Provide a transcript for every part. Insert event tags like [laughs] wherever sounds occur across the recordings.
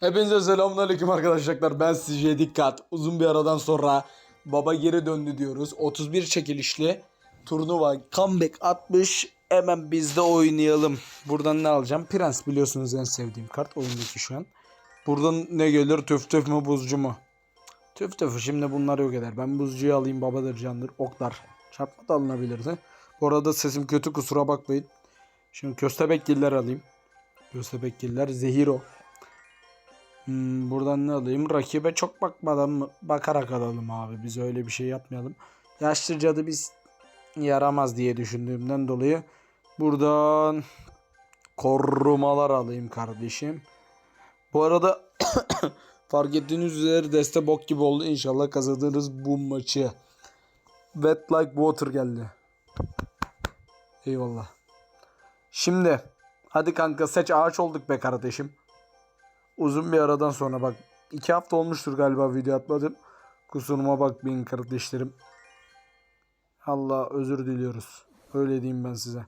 Hepinize selamünaleyküm arkadaşlar. Ben sizce dikkat. Uzun bir aradan sonra baba geri döndü diyoruz. 31 çekilişli turnuva comeback atmış. Hemen biz de oynayalım. Buradan ne alacağım? Prens biliyorsunuz en sevdiğim kart oyundaki şu an. Buradan ne gelir? Töf töf mü buzcu mu? Töf töf şimdi bunlar yok eder. Ben buzcuyu alayım babadır candır. Oklar. Çarpma da alınabilirdi. Bu arada sesim kötü kusura bakmayın. Şimdi köstebekgiller alayım. Köstebekgiller. Zehiro. Hmm, buradan ne alayım? Rakibe çok bakmadan? Bakarak alalım abi. Biz öyle bir şey yapmayalım. Yaşlı cadı biz yaramaz diye düşündüğümden dolayı buradan korumalar alayım kardeşim. Bu arada [coughs] fark ettiğiniz üzere deste bok gibi oldu. İnşallah kazanırız bu maçı. Wet like water geldi. Eyvallah. Şimdi hadi kanka seç ağaç olduk be kardeşim. Uzun bir aradan sonra bak iki hafta olmuştur galiba video atmadım. Kusuruma bakmayın kardeşlerim. Allah özür diliyoruz. Öyle diyeyim ben size.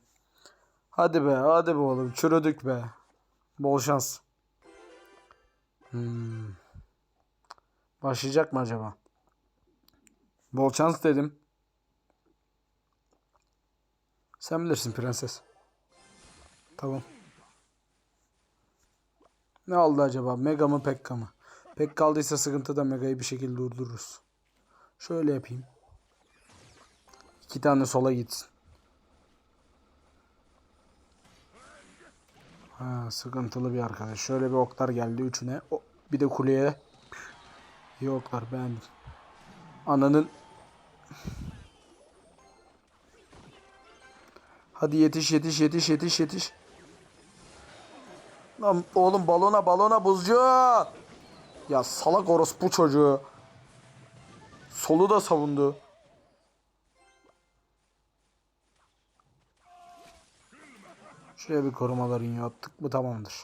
Hadi be hadi be oğlum çürüdük be. Bol şans. Hmm. Başlayacak mı acaba? Bol şans dedim. Sen bilirsin prenses. Tamam. Ne oldu acaba? Mega mı Pekka mı? Pek kaldıysa sıkıntı da Mega'yı bir şekilde durdururuz. Şöyle yapayım. İki tane sola gitsin. Ha, sıkıntılı bir arkadaş. Şöyle bir oklar geldi üçüne. O, bir de kuleye. İyi oklar beğendim. Ananın Hadi yetiş yetiş yetiş yetiş yetiş. Lan oğlum balona balona buzcu. Ya salak orospu çocuğu. Solu da savundu. Şuraya bir korumaların attık mı tamamdır.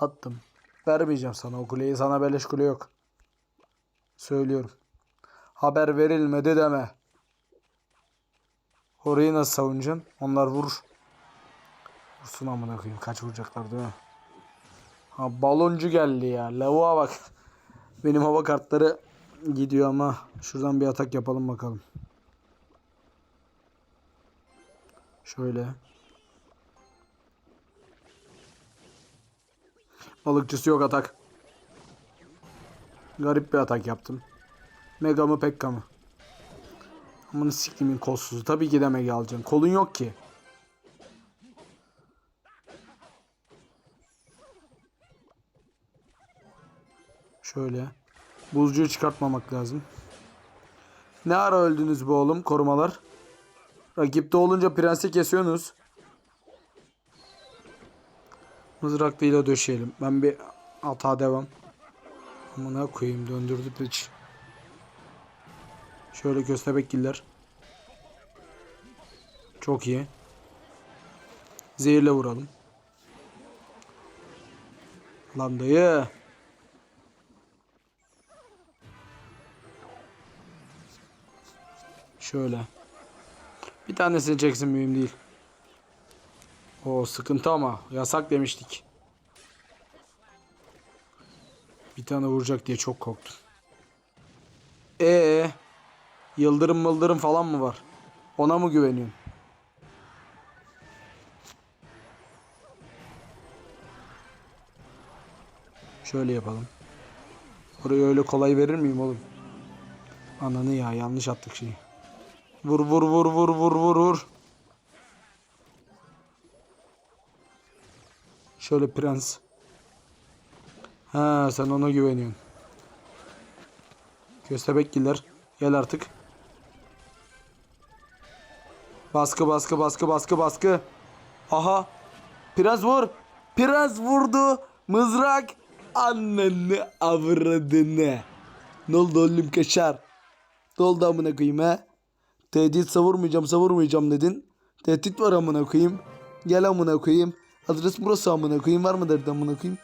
Attım. Vermeyeceğim sana o kuleyi. Sana beleş kule yok. Söylüyorum. Haber verilmedi deme. Orayı nasıl savunacaksın? Onlar vurur. Vursun amına koyayım. Kaç vuracaklar değil mi? Ha baloncu geldi ya. Lavuğa bak. Benim hava kartları gidiyor ama şuradan bir atak yapalım bakalım. Şöyle. Balıkçısı yok atak. Garip bir atak yaptım. Mega mı Pekka mı? Amını siktimin kolsuzu. Tabii ki de Mega alacaksın. Kolun yok ki. Şöyle. Buzcuyu çıkartmamak lazım. Ne ara öldünüz bu oğlum korumalar? Rakipte olunca prensi kesiyorsunuz. Mızraklıyla döşeyelim. Ben bir hata devam. Amına koyayım döndürdü piç. Şöyle köstebekgiller. Çok iyi. Zehirle vuralım. Lan dayı. Şöyle. Bir tanesini çeksin mühim değil. O sıkıntı ama yasak demiştik. Bir tane vuracak diye çok korktum. Ee, yıldırım mıldırım falan mı var? Ona mı güveniyorsun? Şöyle yapalım. Orayı öyle kolay verir miyim oğlum? Ananı ya yanlış attık şeyi. Vur vur vur vur vur vur vur. Şöyle prens. Ha sen ona güveniyorsun. Köstebekgiller. Gel artık. Baskı baskı baskı baskı baskı. Aha. Prens vur. Prens vurdu. Mızrak. Anneni avradını. Ne oldu oğlum kaşar? Ne oldu amına koyayım ha? Tehdit savurmayacağım savurmayacağım dedin. Tehdit var amına koyayım. Gel amına koyayım. Adres burası amına koyayım. Var mı derdi amına koyayım?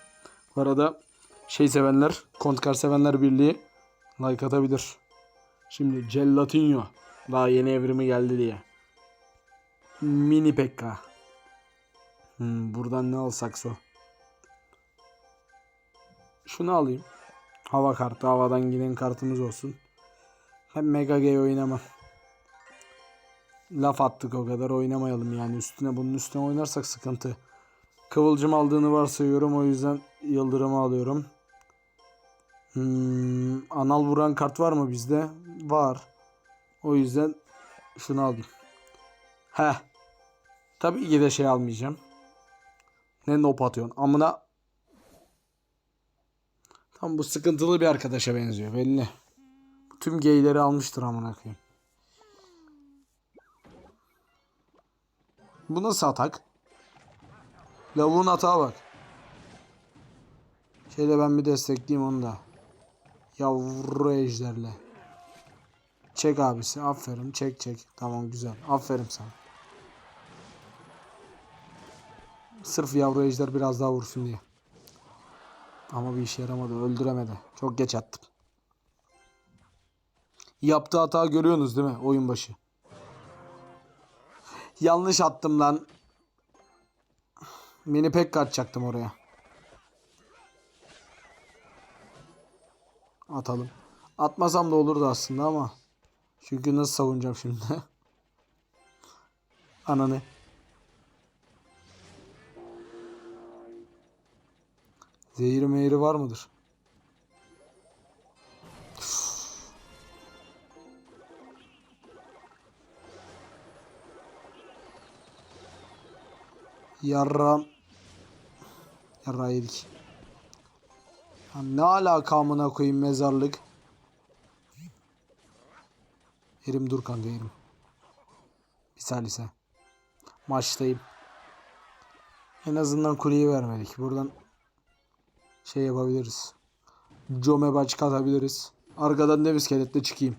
Bu arada şey sevenler, Kontkar sevenler birliği like atabilir. Şimdi Gelatinho. Daha yeni evrimi geldi diye. Mini Pekka. Hmm, buradan ne alsak so. Şunu alayım. Hava kartı. Havadan giden kartımız olsun. Hem Mega G oynamam. Laf attık o kadar oynamayalım yani üstüne bunun üstüne oynarsak sıkıntı. Kıvılcım aldığını varsayıyorum o yüzden yıldırımı alıyorum. Hmm, anal vuran kart var mı bizde? Var. O yüzden şunu alayım. Heh. Tabii ki de şey almayacağım. Ne nop atıyorsun? Amına. Tam bu sıkıntılı bir arkadaşa benziyor belli. Tüm geyleri almıştır amına koyayım. Bu nasıl atak? Lavuğun atağa bak. Şeyde ben bir destekleyeyim onu da. Yavru ejderle. Çek abisi. Aferin. Çek çek. Tamam güzel. Aferin sana. Sırf yavru ejder biraz daha vursun diye. Ama bir işe yaramadı. Öldüremedi. Çok geç attım. Yaptığı hata görüyorsunuz değil mi? Oyun başı. Yanlış attım lan. Mini pek kaçacaktım oraya. Atalım. Atmasam da olurdu aslında ama. Çünkü nasıl savunacağım şimdi? [laughs] Ananı. Zehir meyri var mıdır? Yarram. Yarra yedik. Ya ne alaka amına koyayım mezarlık? Erim dur kanka Erim. Bir salise. Maçtayım. En azından kuleyi vermedik. Buradan şey yapabiliriz. Jome başka atabiliriz. Arkadan dev iskeletle çıkayım.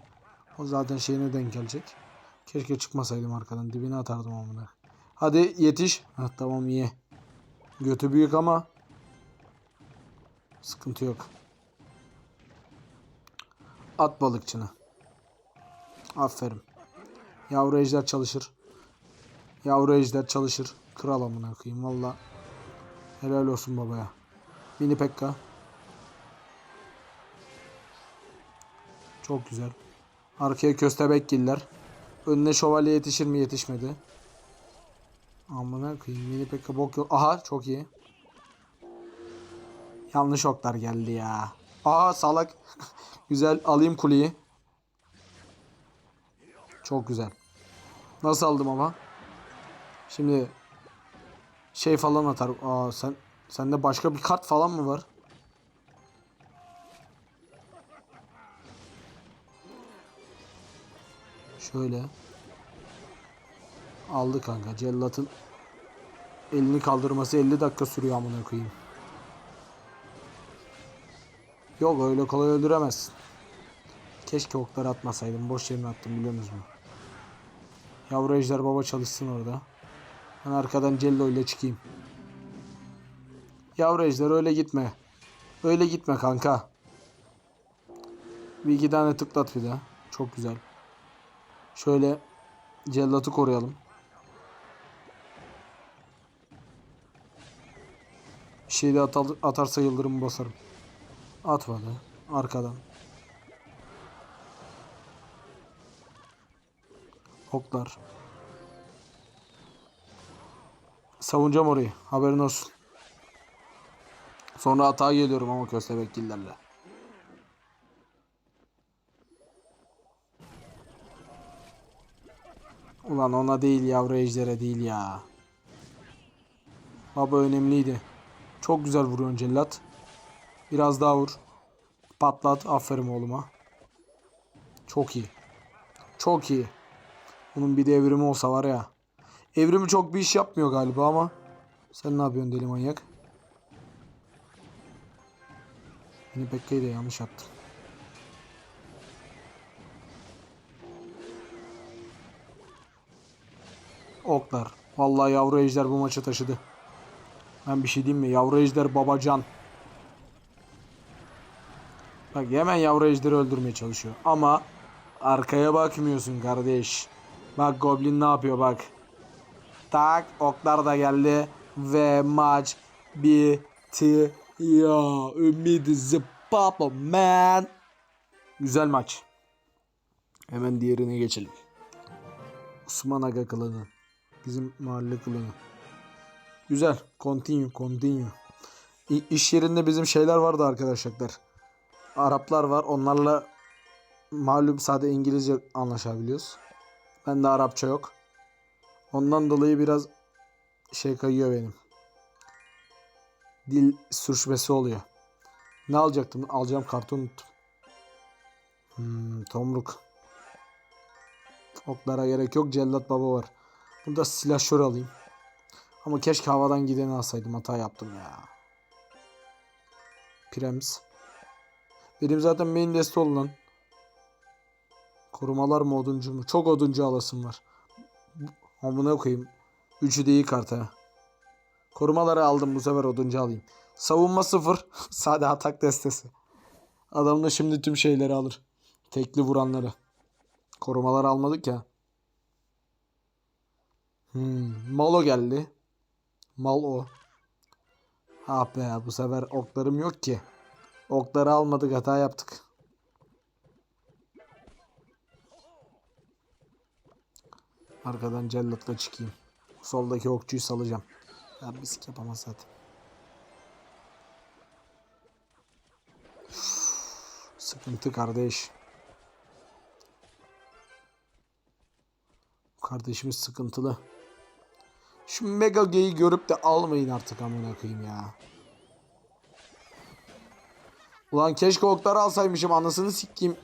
O zaten şeyine denk gelecek. Keşke çıkmasaydım arkadan. Dibine atardım amına. Hadi yetiş. Heh, tamam iyi. Götü büyük ama sıkıntı yok. At balıkçını. Aferin. Yavru ejder çalışır. Yavru ejder çalışır. Kral amına koyayım valla. Helal olsun babaya. Mini Pekka. Çok güzel. Arkaya köstebek giller. Önüne şövalye yetişir mi yetişmedi. Amına koyayım mini Pekka bok yok. Aha çok iyi. Yanlış oklar geldi ya. Aha salak. [laughs] güzel alayım kuleyi. Çok güzel. Nasıl aldım ama? Şimdi şey falan atar. Aa sen sende başka bir kart falan mı var? Şöyle. Aldı kanka. Cellat'ın elini kaldırması 50 dakika sürüyor amına koyayım. Yok öyle kolay öldüremezsin. Keşke okları atmasaydım. Boş yerine attım biliyor musunuz? Yavru ejder baba çalışsın orada. Ben arkadan Cello ile çıkayım. Yavru ejder öyle gitme. Öyle gitme kanka. Bir iki tane tıklat bir daha. Çok güzel. Şöyle cellatı koruyalım. Şey de atar, atarsa yıldırımı basarım. Atmadı. Arkadan. Oklar. Savunacağım orayı. Haberin olsun. Sonra atağa geliyorum ama köstebekgillerle. Ulan ona değil yavru ejdere değil ya. Baba önemliydi. Çok güzel vuruyorsun cellat. Biraz daha vur. Patlat. Aferin oğluma. Çok iyi. Çok iyi. Bunun bir de evrimi olsa var ya. Evrimi çok bir iş yapmıyor galiba ama. Sen ne yapıyorsun deli manyak? Beni Pekka'yı da yanlış attım. Oklar. Vallahi yavru ejder bu maçı taşıdı. Ben bir şey diyeyim mi? Yavru ejder babacan. Bak hemen yavru ejderi öldürmeye çalışıyor. Ama arkaya bakmıyorsun kardeş. Bak Goblin ne yapıyor bak. Tak oklar da geldi. Ve maç bitiyor. Ümit zıpapa man. Güzel maç. Hemen diğerine geçelim. Osman Aga klanı. Bizim mahalle klanı. Güzel. Continue, continue. İ- iş yerinde bizim şeyler vardı arkadaşlar. Araplar var. Onlarla malum sade İngilizce anlaşabiliyoruz. Ben de Arapça yok. Ondan dolayı biraz şey kayıyor benim. Dil sürçmesi oluyor. Ne alacaktım? Alacağım kartı unuttum. Hmm, tomruk. Oklara gerek yok. Cellat baba var. Burada silahşör alayım. Ama keşke havadan gideni alsaydım. Hata yaptım ya. Prems. Benim zaten main deste olan. Korumalar mı oduncu mu? Çok oduncu alasım var. Amına koyayım. Üçü de iyi kart ha. Korumaları aldım bu sefer oduncu alayım. Savunma sıfır. [laughs] Sade atak destesi. Adam da şimdi tüm şeyleri alır. Tekli vuranları. Korumalar almadık ya. Hmm, Malo geldi. Mal o. Ah be bu sefer oklarım yok ki. Okları almadık hata yaptık. Arkadan cellatla çıkayım. Soldaki okçuyu salacağım. Ya bisik yapamaz zaten. Üf, Sıkıntı kardeş. Kardeşimiz sıkıntılı. Şu Mega G'yi görüp de almayın artık amına koyayım ya. Ulan keşke okları alsaymışım anasını sikeyim.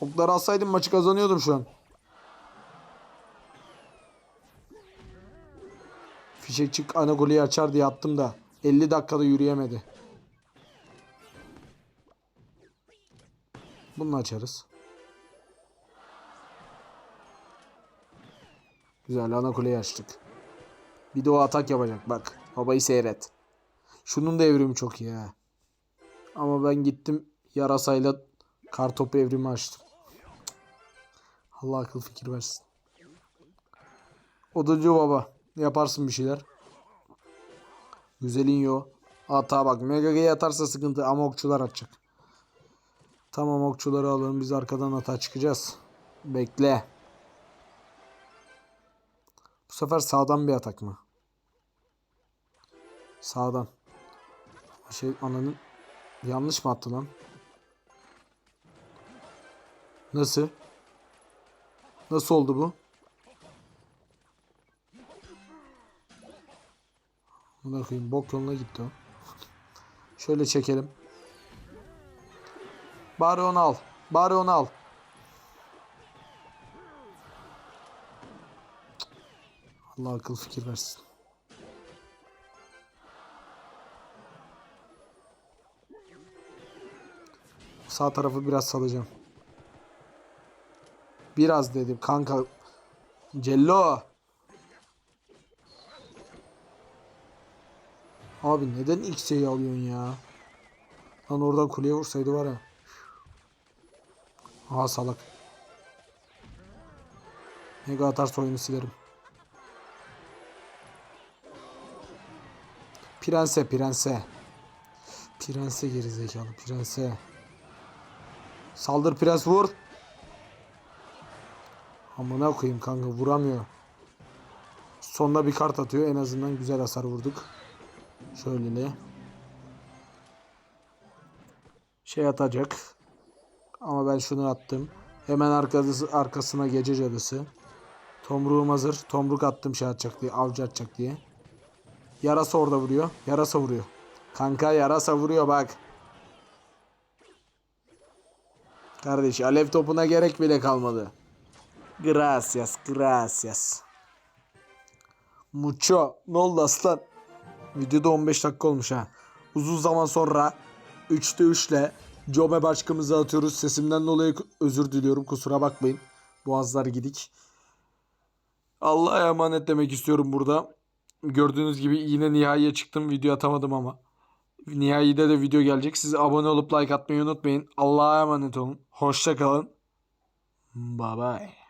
Okları alsaydım maçı kazanıyordum şu an. Fişekçik ana golü açar diye attım da 50 dakikada yürüyemedi. Bunu açarız. Güzel ana kuleyi açtık. Bir de o atak yapacak bak. Babayı seyret. Şunun da evrimi çok iyi ha. Ama ben gittim yarasayla kartopu evrimi açtım. Allah akıl fikir versin. Oduncu baba. Yaparsın bir şeyler. Güzelin yo. Ata bak. Mega'ya atarsa sıkıntı ama okçular atacak. Tamam okçuları alalım. Biz arkadan ata çıkacağız. Bekle. Bu sefer sağdan bir atak mı? Sağdan. Şey ananın yanlış mı attı lan? Nasıl? Nasıl oldu bu? Buna koyayım bok yoluna gitti o. [laughs] Şöyle çekelim. Bari onu al. Bari onu al. Allah akıl fikir versin. Sağ tarafı biraz salacağım. Biraz dedim kanka. Cello. Abi neden X'yi alıyorsun ya? Lan oradan kuleye vursaydı var ya. Aha salak. Mega atarsa oyunu silerim. Prense prense. Prense gerizekalı prense. Saldır prens vur. Amına koyayım kanka vuramıyor. Sonunda bir kart atıyor en azından güzel hasar vurduk. Şöyle şey atacak. Ama ben şunu attım. Hemen arkası, arkasına gece cadısı. Tomruğum hazır. Tomruk attım şey atacak diye. Avcı atacak diye. Yarasa orada vuruyor. Yarasa vuruyor. Kanka yarasa vuruyor bak. Kardeş alev topuna gerek bile kalmadı. Gracias, gracias. Mucho. Ne oldu aslan? Videoda 15 dakika olmuş ha. Uzun zaman sonra 3'te 3 ile Jome başkamızı atıyoruz. Sesimden dolayı özür diliyorum. Kusura bakmayın. Boğazlar gidik. Allah'a emanet demek istiyorum burada. Gördüğünüz gibi yine nihaiye çıktım. Video atamadım ama. Nihai'de de video gelecek. Siz abone olup like atmayı unutmayın. Allah'a emanet olun. Hoşça kalın. Bye bye.